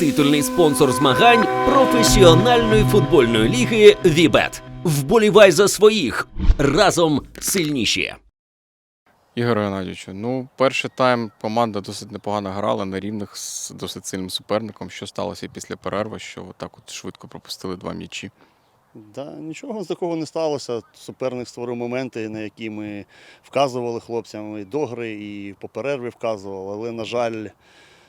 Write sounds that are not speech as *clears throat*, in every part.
Титульний спонсор змагань професіональної футбольної ліги Вібет. Вболівай за своїх разом сильніші. Ігор Геннадійовичу, ну, перший тайм команда досить непогано грала на рівних з досить сильним суперником. Що сталося після перерви, що так от швидко пропустили два м'ячі? Да, нічого з такого не сталося. Суперник створив моменти, на які ми вказували хлопцям і до гри, і по перерві вказували. Але, на жаль,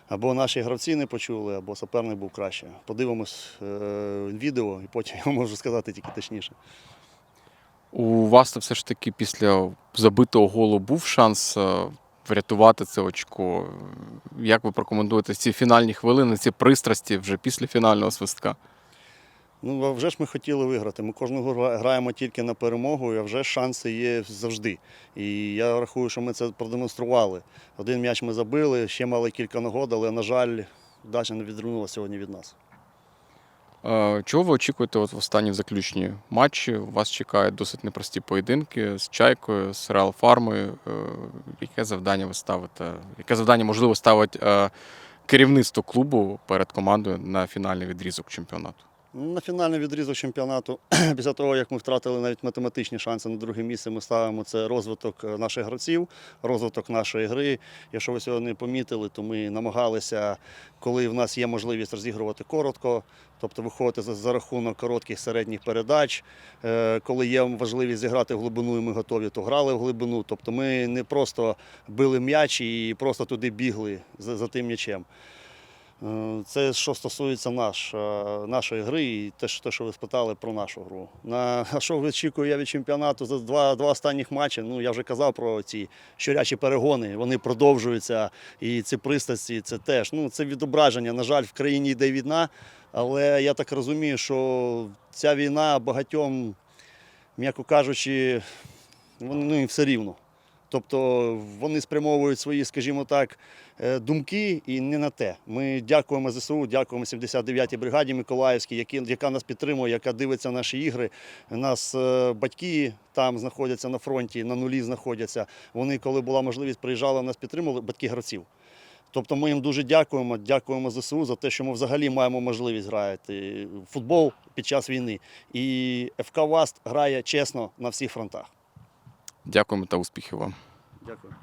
або наші гравці не почули, або суперник був краще. Подивимось е- відео, і потім я можу сказати тільки точніше. У вас то все ж таки після забитого голу був шанс е, врятувати це очко. Як ви прокоментуєте ці фінальні хвилини, ці пристрасті вже після фінального свистка? Ну, а вже ж ми хотіли виграти. Ми кожну гру граємо тільки на перемогу, а вже шанси є завжди. І я рахую, що ми це продемонстрували. Один м'яч ми забили, ще мали кілька нагод, але, на жаль, дача не відвернула сьогодні від нас. Чого ви очікуєте от в останній в заключній матчі? Вас чекають досить непрості поєдинки з Чайкою, з Реал Фармою. Е, Яке завдання ви ставите? Яке завдання можливо ставить е, керівництво клубу перед командою на фінальний відрізок чемпіонату? На фінальний відрізок чемпіонату, *clears throat* після того, як ми втратили навіть математичні шанси на друге місце, ми ставимо це розвиток е, наших гравців, розвиток нашої гри. Якщо ви сьогодні помітили, то ми намагалися, коли в нас є можливість розігрувати коротко, тобто виходити за, рахунок коротких середніх передач. Е, Коли є можливість зіграти в глибину і ми готові, то грали в глибину. Тобто ми не просто били м'яч і просто туди бігли за тим м'ячем. Е, Це що стосується наш, е, нашої гри і те, що, ви спитали про нашу гру. На *laughs* що очікую я від чемпіонату за два, два останніх матчі? Ну я вже казав про ці щорячі перегони. Вони продовжуються. І ці пристрасті це теж. Ну це відображення. На жаль, в країні йде війна, але я так розумію, що ця війна багатьом, м'яко кажучи, вони ну, все рівно. Тобто вони спрямовують свої, скажімо так, е, думки і не на те. Ми дякуємо ЗСУ, дякуємо 79-й бригаді Миколаївській, яка нас підтримує, яка дивиться наші ігри. Нас е, батьки там знаходяться на фронті, на нулі знаходяться. Вони, коли була можливість, приїжджали, нас підтримували, батьки гравців. Тобто ми їм дуже дякуємо, дякуємо ЗСУ за те, що ми взагалі маємо можливість грати в футбол під час війни. І ФК Васт грає чесно на всіх фронтах. Дякуємо та успіхів вам. Дякую.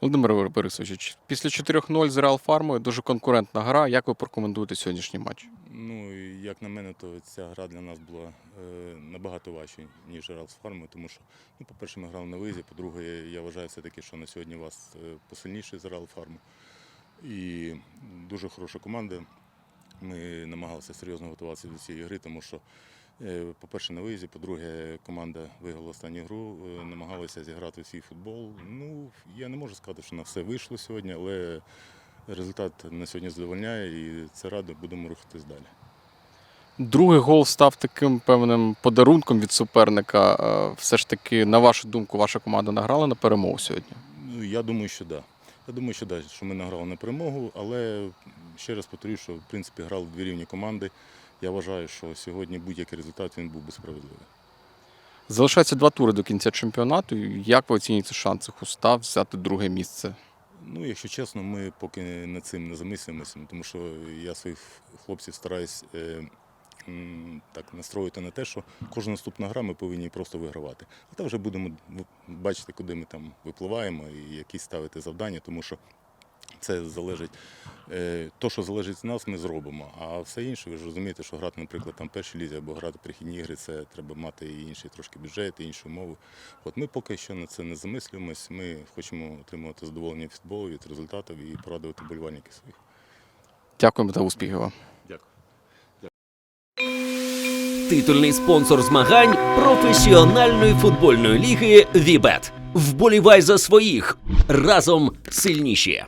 Володимир Борисович, після 4-0 з Реал Фармою дуже конкурентна гра. Як ви прокоментуєте сьогоднішній матч? Ну, як на мене, то ця гра для нас була е, набагато важча, ніж грав з фармою, тому що, ну, по-перше, ми грали на виїзді, по-друге, я вважаю все-таки, що на сьогодні вас е, посильніший з Реал Фарму. І дуже хороша команда. Ми намагалися серйозно готуватися до цієї гри, тому що, по-перше, на виїзді, по-друге, команда виграла останню гру, е, намагалися зіграти свій футбол. Ну, я не можу сказати, що на все вийшло сьогодні, але результат на сьогодні задовольняє і це радо, будемо рухатись далі. Другий гол став таким певним подарунком від суперника. Е, Все ж таки, на вашу думку, ваша команда награла на перемогу сьогодні. Ну, я думаю, що так. Да. Я думаю, що да, що ми награли на перемогу, але ще раз повторюю, що в принципі грали дві рівні команди. Я вважаю, що сьогодні будь-який результат він був би справедливий. Залишається два тури до кінця чемпіонату. Як ви оцінюєте шанси Хуста взяти друге місце? Ну, якщо чесно, ми поки над цим не замислюємося, тому що я своїх хлопців стараюсь е, так настроїти на те, що кожна наступна гра ми повинні просто вигравати. А там вже будемо бачити, куди ми там випливаємо і які ставити завдання, тому що це залежить. Е, то, що залежить з нас, ми зробимо. А все інше, ви ж розумієте, що грати, наприклад, там в першій лізі або грати прихідні ігри, це треба мати і інший трошки бюджет, і іншу умови. От ми поки що на це не замислюємось. Ми хочемо отримувати задоволення від футболу, від результатів і порадувати болівальників своїх. Дякуємо та успіхів вам. Дякую. Титульний спонсор змагань професіональної футбольної ліги Вібет. Вболівай за своїх разом сильніші.